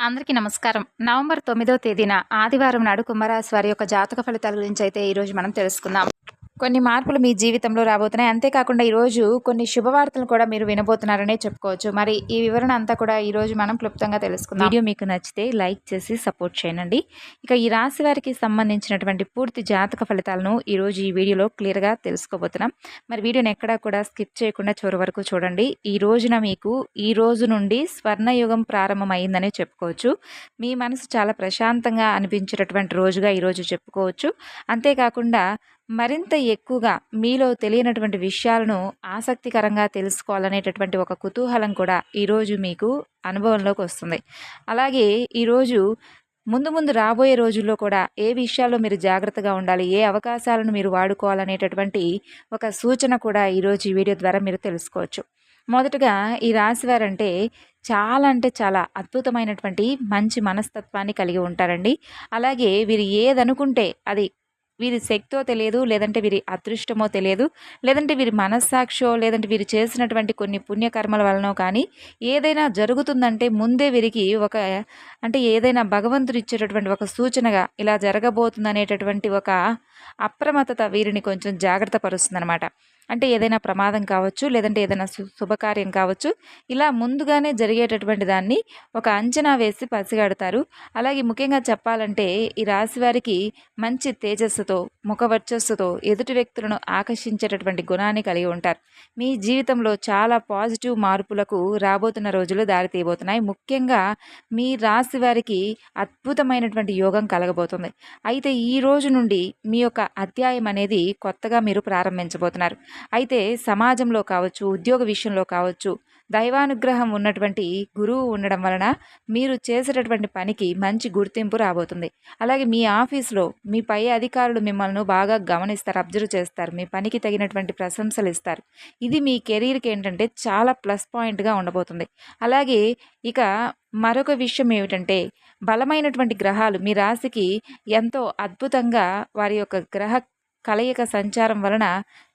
అందరికీ నమస్కారం. నవంబర్ తొమ్మిదో తేదీన ఆదివారం నాడు కుంభరాశి వారి యొక్క జాతక ఫలితాల గురించి అయితే ఈరోజు మనం తెలుసుకుందాం. కొన్ని మార్పులు మీ జీవితంలో రాబోతున్నాయి. అంతేకాకుండా ఈరోజు కొన్ని శుభవార్తలు కూడా మీరు వినబోతున్నారనే చెప్పుకోవచ్చు. మరి ఈ వివరణ అంతా కూడా ఈరోజు మనం క్లుప్తంగా తెలుసుకుందాం. వీడియో మీకు నచ్చితే లైక్ చేసి సపోర్ట్ చేయండి. ఇక ఈ రాశి వారికి సంబంధించినటువంటి పూర్తి జాతక ఫలితాలను ఈరోజు ఈ వీడియోలో క్లియర్గా తెలుసుకోబోతున్నాం. మరి వీడియోని ఎక్కడా కూడా స్కిప్ చేయకుండా చివరి వరకు చూడండి. ఈ రోజున మీకు ఈ రోజు నుండి స్వర్ణయుగం ప్రారంభమైందనే చెప్పుకోవచ్చు. మీ మనసు చాలా ప్రశాంతంగా అనిపించేటటువంటి రోజుగా ఈరోజు చెప్పుకోవచ్చు. అంతేకాకుండా మరింత ఎక్కువగా మీలో తెలియనటువంటి విషయాలను ఆసక్తికరంగా తెలుసుకోవాలనేటటువంటి ఒక కుతూహలం కూడా ఈరోజు మీకు అనుభవంలోకి వస్తుంది. అలాగే ఈరోజు ముందు ముందు రాబోయే రోజుల్లో కూడా ఏ విషయాల్లో మీరు జాగ్రత్తగా ఉండాలి ఏ అవకాశాలను మీరు వాడుకోవాలనేటటువంటి ఒక సూచన కూడా ఈరోజు ఈ వీడియో ద్వారా మీరు తెలుసుకోవచ్చు. మొదటగా ఈ రాశివారంటే చాలా అంటే చాలా అద్భుతమైనటువంటి మంచి మనస్తత్వాన్ని కలిగి ఉంటారండి. అలాగే వీరు ఏదనుకుంటే అది వీరి శక్తో తెలియదు లేదంటే వీరి అదృష్టమో తెలియదు లేదంటే వీరి మనస్సాక్షో లేదంటే వీరు చేసినటువంటి కొన్ని పుణ్యకర్మల వలనో కానీ ఏదైనా జరుగుతుందంటే ముందే వీరికి ఒక అంటే ఏదైనా భగవంతుడు ఇచ్చేటటువంటి ఒక సూచనగా ఇలా జరగబోతుంది అనేటటువంటి ఒక అప్రమత్తత వీరిని కొంచెం జాగ్రత్త పరుస్తుంది అనమాట అంటే ఏదైనా ప్రమాదం కావచ్చు లేదంటే ఏదైనా శుభకార్యం కావచ్చు ఇలా ముందుగానే జరిగేటటువంటి దాన్ని ఒక అంచనా వేసి పసిగడతారు. అలాగే ముఖ్యంగా చెప్పాలంటే ఈ రాశి వారికి మంచి తేజస్సుతో ముఖ వర్చస్సుతో ఎదుటి వ్యక్తులను ఆకర్షించేటటువంటి గుణాన్ని కలిగి ఉంటారు. మీ జీవితంలో చాలా పాజిటివ్ మార్పులకు రాబోతున్న రోజులు దారి తీయబోతున్నాయి. ముఖ్యంగా మీ రాశి వారికి అద్భుతమైనటువంటి యోగం కలగబోతుంది. అయితే ఈ రోజు నుండి మీ యొక్క అధ్యాయం అనేది కొత్తగా మీరు ప్రారంభించబోతున్నారు. అయితే సమాజంలో కావచ్చు ఉద్యోగ విషయంలో కావచ్చు దైవానుగ్రహం ఉన్నటువంటి గురువు ఉండడం వలన మీరు చేసేటటువంటి పనికి మంచి గుర్తింపు రాబోతుంది. అలాగే మీ ఆఫీస్లో మీ పై అధికారులు మిమ్మల్ని బాగా గమనిస్తారు అబ్జర్వ్ చేస్తారు మీ పనికి తగినటువంటి ప్రశంసలు ఇస్తారు. ఇది మీ కెరీర్కి ఏంటంటే చాలా ప్లస్ పాయింట్గా ఉండబోతుంది. అలాగే ఇక మరొక విషయం ఏమిటంటే బలమైనటువంటి గ్రహాలు మీ రాశికి ఎంతో అద్భుతంగా వారి యొక్క గ్రహ కలయిక సంచారం వలన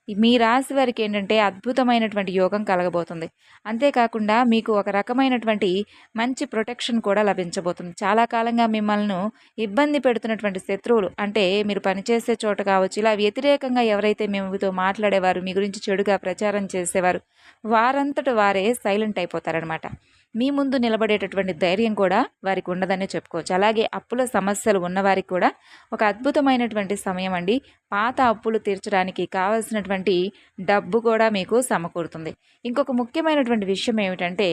మీ రాశి వారికి ఏంటంటే అద్భుతమైనటువంటి యోగం కలగబోతుంది. అంతేకాకుండా మీకు ఒక రకమైనటువంటి మంచి ప్రొటెక్షన్ కూడా లభించబోతుంది. చాలా కాలంగా మిమ్మల్ని ఇబ్బంది పెడుతున్నటువంటి శత్రువులు అంటే మీరు పనిచేసే చోట కావచ్చు ఇలా వ్యతిరేకంగా ఎవరైతే మేముతో మాట్లాడేవారు మీ గురించి చెడుగా ప్రచారం చేసేవారు వారంతట వారే సైలెంట్ అయిపోతారనమాట మీ ముందు నిలబడేటటువంటి ధైర్యం కూడా వారికి ఉండదనే చెప్పుకోవచ్చు. అలాగే అప్పుల సమస్యలు ఉన్నవారికి కూడా ఒక అద్భుతమైనటువంటి సమయం అండి. పాత అప్పులు తీర్చడానికి కావలసినటువంటి డబ్బు కూడా మీకు సమకూరుతుంది. ఇంకొక ముఖ్యమైనటువంటి విషయం ఏమిటంటే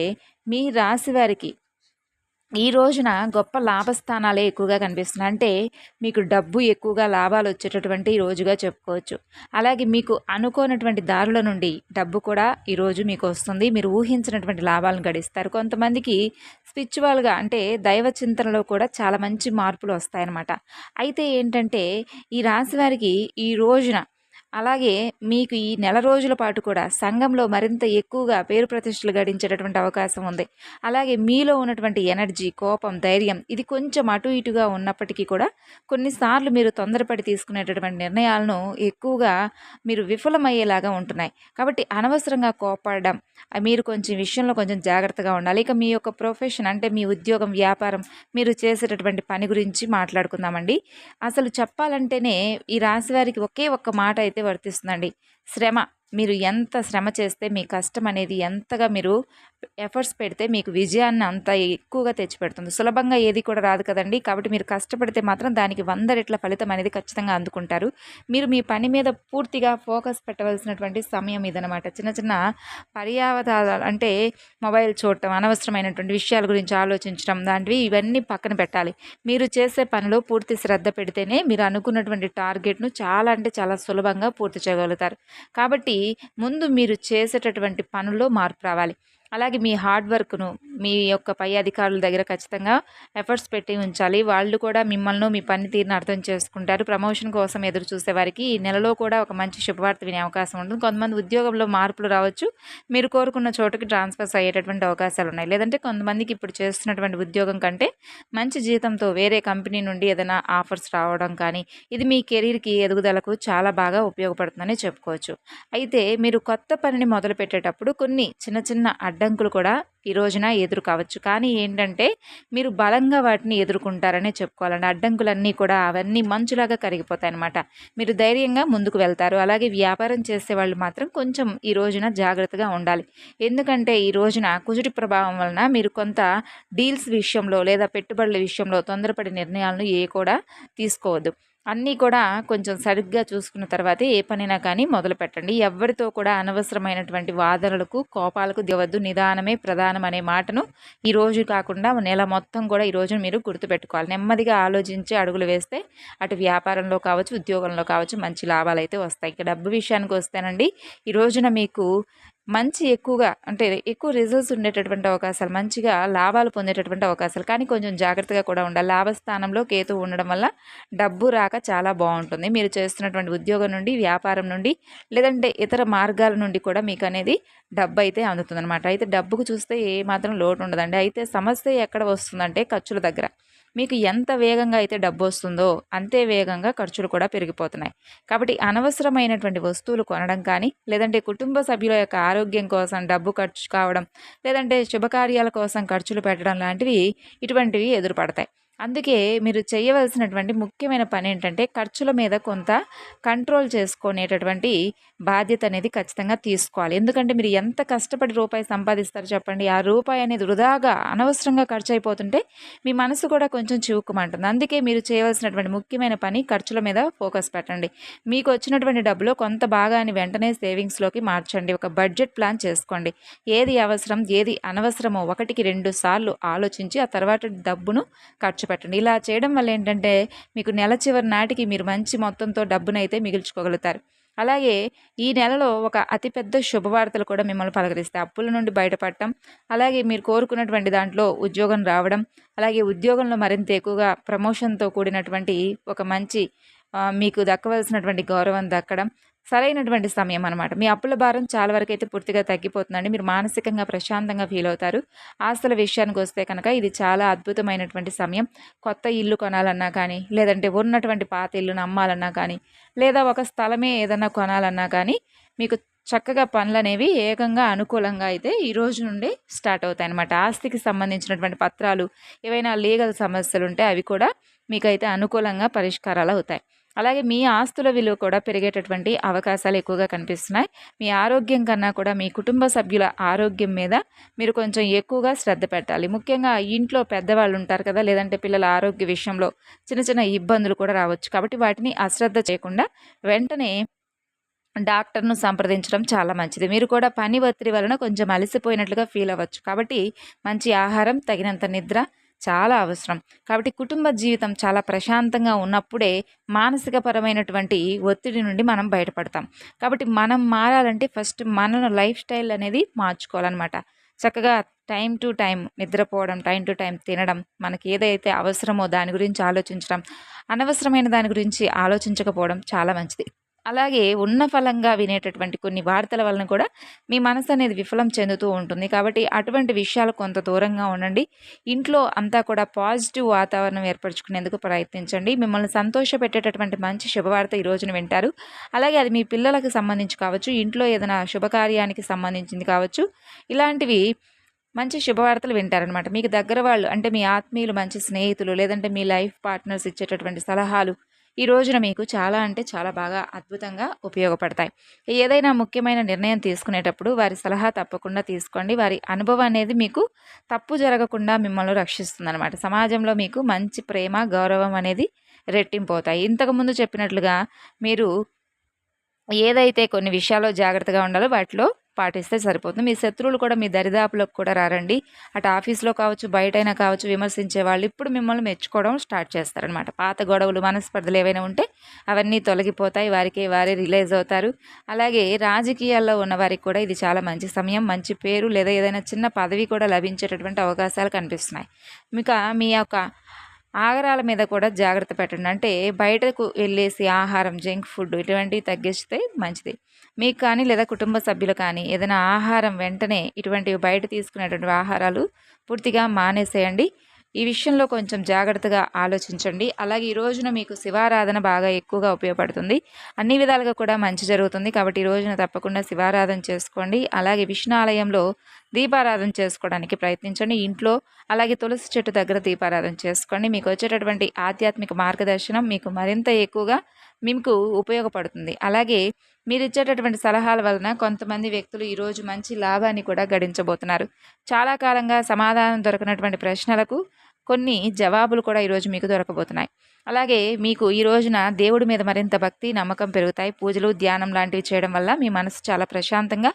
మీ రాశి వారికి ఈ రోజున గొప్ప లాభస్థానాలే ఎక్కువగా కనిపిస్తున్నాయి. అంటే మీకు డబ్బు ఎక్కువగా లాభాలు వచ్చేటటువంటి రోజుగా చెప్పుకోవచ్చు. అలాగే మీకు అనుకోనటువంటి దారుల నుండి డబ్బు కూడా ఈరోజు మీకు వస్తుంది. మీరు ఊహించినటువంటి లాభాలను గడిస్తారు. కొంతమందికి స్పిరిచువల్గా అంటే దైవ చింతనలో కూడా చాలా మంచి మార్పులు వస్తాయన్నమాట. అయితే ఏంటంటే ఈ రాశి వారికి ఈ రోజున అలాగే మీకు ఈ నెల రోజుల పాటు కూడా సంఘంలో మరింత ఎక్కువగా పేరు ప్రతిష్టలు గడించేటటువంటి అవకాశం ఉంది. అలాగే మీలో ఉన్నటువంటి ఎనర్జీ కోపం ధైర్యం ఇది కొంచెం అటు ఇటుగా ఉన్నప్పటికీ కూడా కొన్నిసార్లు మీరు తొందరపడి తీసుకునేటటువంటి నిర్ణయాలను ఎక్కువగా మీరు విఫలమయ్యేలాగా ఉంటున్నాయి. కాబట్టి అనవసరంగా కోపడడం మీరు కొంచెం విషయంలో కొంచెం జాగ్రత్తగా ఉండాలి. ఇక మీ యొక్క ప్రొఫెషన్ అంటే మీ ఉద్యోగం వ్యాపారం మీరు చేసేటటువంటి పని గురించి మాట్లాడుకుందామండి. అసలు చెప్పాలంటేనే ఈ రాశి వారికి ఒకే ఒక్క మాట అయితే అయితే వర్తిస్తుందండి. శ్రమ. మీరు ఎంత శ్రమ చేస్తే మీ కష్టం అనేది ఎంతగా మీరు ఎఫర్ట్స్ పెడితే మీకు విజయాన్ని అంత ఎక్కువగా తెచ్చిపెడుతుంది. సులభంగా ఏది కూడా రాదు కదండి. కాబట్టి మీరు కష్టపడితే మాత్రం దానికి వంద రెట్ల ఫలితం అనేది ఖచ్చితంగా అందుకుంటారు. మీరు మీ పని మీద పూర్తిగా ఫోకస్ పెట్టవలసినటువంటి సమయం ఇదనమాట చిన్న చిన్న పర్యావతాలు అంటే మొబైల్ చూడటం అనవసరమైనటువంటి విషయాల గురించి ఆలోచించడం లాంటివి ఇవన్నీ పక్కన పెట్టాలి. మీరు చేసే పనిలో పూర్తి శ్రద్ధ పెడితేనే మీరు అనుకున్నటువంటి టార్గెట్ను చాలా అంటే చాలా సులభంగా పూర్తి చేయగలుగుతారు. కాబట్టి ముందు మీరు చేసేటటువంటి పనుల్లో మార్పు రావాలి. అలాగే మీ హార్డ్ వర్క్ను మీ యొక్క పై అధికారుల దగ్గర ఖచ్చితంగా ఎఫర్ట్స్ పెట్టి ఉంచాలి. వాళ్ళు కూడా మిమ్మల్ని మీ పనితీరును అర్థం చేసుకుంటారు. ప్రమోషన్ కోసం ఎదురు చూసే వారికి ఈ నెలలో కూడా ఒక మంచి శుభవార్త వినే అవకాశం ఉంటుంది. కొంతమంది ఉద్యోగంలో మార్పులు రావచ్చు. మీరు కోరుకున్న చోటుకి ట్రాన్స్ఫర్స్ అయ్యేటటువంటి అవకాశాలు ఉన్నాయి. లేదంటే కొంతమందికి ఇప్పుడు చేస్తున్నటువంటి ఉద్యోగం కంటే మంచి జీతంతో వేరే కంపెనీ నుండి ఏదైనా ఆఫర్స్ రావడం కానీ ఇది మీ కెరీర్కి ఎదుగుదలకు చాలా బాగా ఉపయోగపడుతుందని చెప్పుకోవచ్చు. అయితే మీరు కొత్త పనిని మొదలు పెట్టేటప్పుడు కొన్ని చిన్న చిన్న అడ్డంకులు కూడా ఈ రోజున ఎదురు కావచ్చు కానీ ఏంటంటే మీరు బలంగా వాటిని ఎదుర్కొంటారనే చెప్పుకోవాలండి. అడ్డంకులన్నీ కూడా అవన్నీ మంచులాగా కరిగిపోతాయి అనమాట మీరు ధైర్యంగా ముందుకు వెళ్తారు. అలాగే వ్యాపారం చేసే వాళ్ళు మాత్రం కొంచెం ఈ రోజున జాగ్రత్తగా ఉండాలి. ఎందుకంటే ఈ రోజున కుజుడి ప్రభావం వలన మీరు కొంత డీల్స్ విషయంలో లేదా పెట్టుబడుల విషయంలో తొందరపడి నిర్ణయాలను ఏ కూడా తీసుకోవద్దు. అన్నీ కూడా కొంచెం సరిగ్గా చూసుకున్న తర్వాతే ఏ పనైనా కానీ మొదలు పెట్టండి. ఎవరితో కూడా అనవసరమైనటువంటి వాదనలకు కోపాలకు దివద్దు నిదానమే ప్రధానం అనే మాటను ఈ రోజు కాకుండా నెల మొత్తం కూడా ఈరోజు మీరు గుర్తుపెట్టుకోవాలి. నెమ్మదిగా ఆలోచించి అడుగులు వేస్తే అటు వ్యాపారంలో కావచ్చు ఉద్యోగంలో కావచ్చు మంచి లాభాలు అయితే వస్తాయి. ఇక డబ్బు విషయానికి వస్తేనండి ఈ రోజున మీకు మంచి ఎక్కువగా అంటే ఎక్కువ రిజల్ట్స్ ఉండేటటువంటి అవకాశాలు మంచిగా లాభాలు పొందేటటువంటి అవకాశాలు. కానీ కొంచెం జాగ్రత్తగా కూడా ఉండాలి. లాభస్థానంలో కేతు ఉండడం వల్ల డబ్బు రాక చాలా బాగుంటుంది. మీరు చేస్తున్నటువంటి ఉద్యోగం నుండి వ్యాపారం నుండి లేదంటే ఇతర మార్గాల నుండి కూడా మీకు అనేది డబ్బు అయితే అందుతుందన్నమాట. అయితే డబ్బుకు చూస్తే ఏ మాత్రం లోటు ఉండదండి. అయితే సమస్య ఎక్కడ వస్తుందంటే ఖర్చుల దగ్గర. మీకు ఎంత వేగంగా అయితే డబ్బు వస్తుందో అంతే వేగంగా ఖర్చులు కూడా పెరిగిపోతున్నాయి. కాబట్టి అనవసరమైనటువంటి వస్తువులు కొనడం కానీ లేదంటే కుటుంబ సభ్యుల యొక్క ఆరోగ్యం కోసం డబ్బు ఖర్చు కావడం లేదంటే శుభకార్యాల కోసం ఖర్చులు పెట్టడం లాంటివి ఇటువంటివి ఎదురుపడతాయి. అందుకే మీరు చేయవలసినటువంటి ముఖ్యమైన పని ఏంటంటే ఖర్చుల మీద కొంత కంట్రోల్ చేసుకునేటటువంటి బాధ్యత అనేది ఖచ్చితంగా తీసుకోవాలి. ఎందుకంటే మీరు ఎంత కష్టపడి రూపాయి సంపాదిస్తారు చెప్పండి. ఆ రూపాయి అనేది వృధాగా అనవసరంగా ఖర్చు అయిపోతుంటే మీ మనసు కూడా కొంచెం చివుకుమంటుంది అందుకే మీరు చేయవలసినటువంటి ముఖ్యమైన పని ఖర్చుల మీద ఫోకస్ పెట్టండి. మీకు వచ్చినటువంటి డబ్బులో కొంత భాగాన్ని వెంటనే సేవింగ్స్లోకి మార్చండి. ఒక బడ్జెట్ ప్లాన్ చేసుకోండి. ఏది అవసరం ఏది అనవసరమో ఒకటికి రెండు సార్లు ఆలోచించి ఆ తర్వాత డబ్బును ఖర్చు పెట్టండి ఇలా చేయడం వల్ల ఏంటంటే మీకు నెల చివరి నాటికి మీరు మంచి మొత్తంతో డబ్బునైతే మిగిల్చుకోగలుగుతారు. అలాగే ఈ నెలలో ఒక అతిపెద్ద శుభవార్తలు కూడా మిమ్మల్ని పలకరిస్తాయి. అప్పుల నుండి బయటపడటం అలాగే మీరు కోరుకున్నటువంటి దాంట్లో ఉద్యోగం రావడం అలాగే ఉద్యోగంలో మరింత ఎక్కువగా ప్రమోషన్తో కూడినటువంటి ఒక మంచి మీకు దక్కవలసినటువంటి గౌరవం దక్కడం సరైనటువంటి సమయం అనమాట మీ అప్పుల భారం చాలా వరకు అయితే పూర్తిగా తగ్గిపోతుందండి. మీరు మానసికంగా ప్రశాంతంగా ఫీల్ అవుతారు. ఆస్తుల విషయానికి వస్తే కనుక ఇది చాలా అద్భుతమైనటువంటి సమయం. కొత్త ఇల్లు కొనాలన్నా కానీ లేదంటే ఉన్నటువంటి పాత ఇల్లును అమ్మాలన్నా కానీ లేదా ఒక స్థలమే ఏదన్నా కొనాలన్నా కానీ మీకు చక్కగా పనులు అనేవి ఏకంగా అనుకూలంగా అయితే ఈ రోజు నుండి స్టార్ట్ అవుతాయి అనమాట ఆస్తికి సంబంధించినటువంటి పత్రాలు ఏవైనా లీగల్ సమస్యలు ఉంటే అవి కూడా మీకైతే అనుకూలంగా పరిష్కారాలు అవుతాయి. అలాగే మీ ఆస్తుల విలువ కూడా పెరిగేటటువంటి అవకాశాలు ఎక్కువగా కనిపిస్తున్నాయి. మీ ఆరోగ్యం కన్నా కూడా మీ కుటుంబ సభ్యుల ఆరోగ్యం మీద మీరు కొంచెం ఎక్కువగా శ్రద్ధ పెట్టాలి. ముఖ్యంగా ఇంట్లో పెద్దవాళ్ళు ఉంటారు కదా లేదంటే పిల్లల ఆరోగ్య విషయంలో చిన్న చిన్న ఇబ్బందులు కూడా రావచ్చు. కాబట్టి వాటిని అశ్రద్ధ చేయకుండా వెంటనే డాక్టర్ను సంప్రదించడం చాలా మంచిది. మీరు కూడా పని ఒత్తిడి వలన కొంచెం అలసిపోయినట్లుగా ఫీల్ అవ్వచ్చు. కాబట్టి మంచి ఆహారం తగినంత నిద్ర చాలా అవసరం. కాబట్టి కుటుంబ జీవితం చాలా ప్రశాంతంగా ఉన్నప్పుడే మానసిక పరమైనటువంటి ఒత్తిడి నుండి మనం బయటపడతాం. కాబట్టి మనం మారాలంటే ఫస్ట్ మన లైఫ్ స్టైల్ అనేది మార్చుకోవాలన్నమాట. చక్కగా టైం టు టైం నిద్రపోవడం టైం టు టైం తినడం మనకి ఏదైతే అవసరమో దాని గురించి ఆలోచించడం అనవసరమైన దాని గురించి ఆలోచించకపోవడం చాలా మంచిది. అలాగే ఉన్న ఫలంగా వినేటటువంటి కొన్ని వార్తల వలన కూడా మీ మనసు అనేది విఫలం చెందుతూ ఉంటుంది. కాబట్టి అటువంటి విషయాలు కొంత దూరంగా ఉండండి. ఇంట్లో అంతా కూడా పాజిటివ్ వాతావరణం ఏర్పరచుకునేందుకు ప్రయత్నించండి. మిమ్మల్ని సంతోష పెట్టేటటువంటి మంచి శుభవార్త ఈ రోజున వింటారు. అలాగే అది మీ పిల్లలకు సంబంధించి కావచ్చు ఇంట్లో ఏదైనా శుభకార్యానికి సంబంధించింది కావచ్చు ఇలాంటివి మంచి శుభవార్తలు వింటారనమాట మీకు దగ్గర వాళ్ళు అంటే మీ ఆత్మీయులు మంచి స్నేహితులు లేదంటే మీ లైఫ్ పార్ట్నర్స్ ఇచ్చేటటువంటి సలహాలు ఈ రోజున మీకు చాలా అంటే చాలా బాగా అద్భుతంగా ఉపయోగపడతాయి. ఏదైనా ముఖ్యమైన నిర్ణయం తీసుకునేటప్పుడు వారి సలహా తప్పకుండా తీసుకోండి. వారి అనుభవం అనేది మీకు తప్పు జరగకుండా మిమ్మల్ని రక్షిస్తుంది సమాజంలో మీకు మంచి ప్రేమ గౌరవం అనేది రెట్టింపోతాయి ఇంతకుముందు చెప్పినట్లుగా మీరు ఏదైతే కొన్ని విషయాల్లో జాగ్రత్తగా ఉండాలో వాటిలో పాటిస్తే సరిపోతుంది. మీ శత్రువులు కూడా మీ దరిదాపులకు కూడా రారండి. అటు ఆఫీస్లో కావచ్చు బయటైనా కావచ్చు విమర్శించే వాళ్ళు ఇప్పుడు మిమ్మల్ని మెచ్చుకోవడం స్టార్ట్ చేస్తారనమాట పాత గొడవలు మనస్పర్ధలు ఏవైనా ఉంటే అవన్నీ తొలగిపోతాయి. వారికి వారే రిలైజ్ అవుతారు. అలాగే రాజకీయాల్లో ఉన్న వారికి కూడా ఇది చాలా మంచి సమయం మంచి పేరు లేదా ఏదైనా చిన్న పదవి కూడా లభించేటటువంటి అవకాశాలు కనిపిస్తున్నాయి. ఇంకా మీ యొక్క ఆగరాల మీద కూడా జాగ్రత్త పెట్టండి. అంటే బయటకు వెళ్ళేసి ఆహారం జంక్ ఫుడ్ ఇటువంటివి తగ్గిస్తే మంచిది. మీకు కానీ లేదా కుటుంబ సభ్యులు కానీ ఏదైనా ఆహారం వెంటనే ఇటువంటివి బయట తీసుకునేటువంటి ఆహారాలు పూర్తిగా మానేసేయండి. ఈ విషయంలో కొంచెం జాగ్రత్తగా ఆలోచించండి. అలాగే ఈ రోజున మీకు శివారాధన బాగా ఎక్కువగా ఉపయోగపడుతుంది. అన్ని విధాలుగా కూడా మంచి జరుగుతుంది కాబట్టి ఈ రోజున తప్పకుండా శివారాధన చేసుకోండి. అలాగే విష్ణు ఆలయంలో దీపారాధన చేసుకోవడానికి ప్రయత్నించండి. ఇంట్లో అలాగే తులసి చెట్టు దగ్గర దీపారాధన చేసుకోండి. మీకు వచ్చేటటువంటి ఆధ్యాత్మిక మార్గదర్శనం మీకు మరింత ఎక్కువగా మీకు ఉపయోగపడుతుంది. అలాగే మీరు ఇచ్చేటటువంటి సలహాల వలన కొంతమంది వ్యక్తులు ఈరోజు మంచి లాభాన్ని కూడా గడించబోతున్నారు. చాలా కాలంగా సమాధానం దొరకనటువంటి ప్రశ్నలకు కొన్ని జవాబులు కూడా ఈరోజు మీకు దొరకబోతున్నాయి. అలాగే మీకు ఈ రోజున దేవుడి మీద మరింత భక్తి నమ్మకం పెరుగుతాయి. పూజలు ధ్యానం లాంటివి చేయడం వల్ల మీ మనసు చాలా ప్రశాంతంగా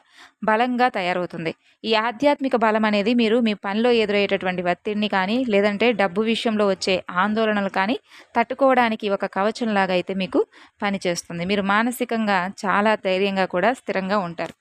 బలంగా తయారవుతుంది. ఈ ఆధ్యాత్మిక బలం అనేది మీరు మీ పనిలో ఎదురయ్యేటటువంటి ఒత్తిడిని కానీ లేదంటే డబ్బు విషయంలో వచ్చే ఆందోళనలు కానీ తట్టుకోవడానికి ఒక కవచంలాగా అయితే మీకు పనిచేస్తుంది. మీరు మానసికంగా చాలా ధైర్యంగా కూడా స్థిరంగా ఉంటారు.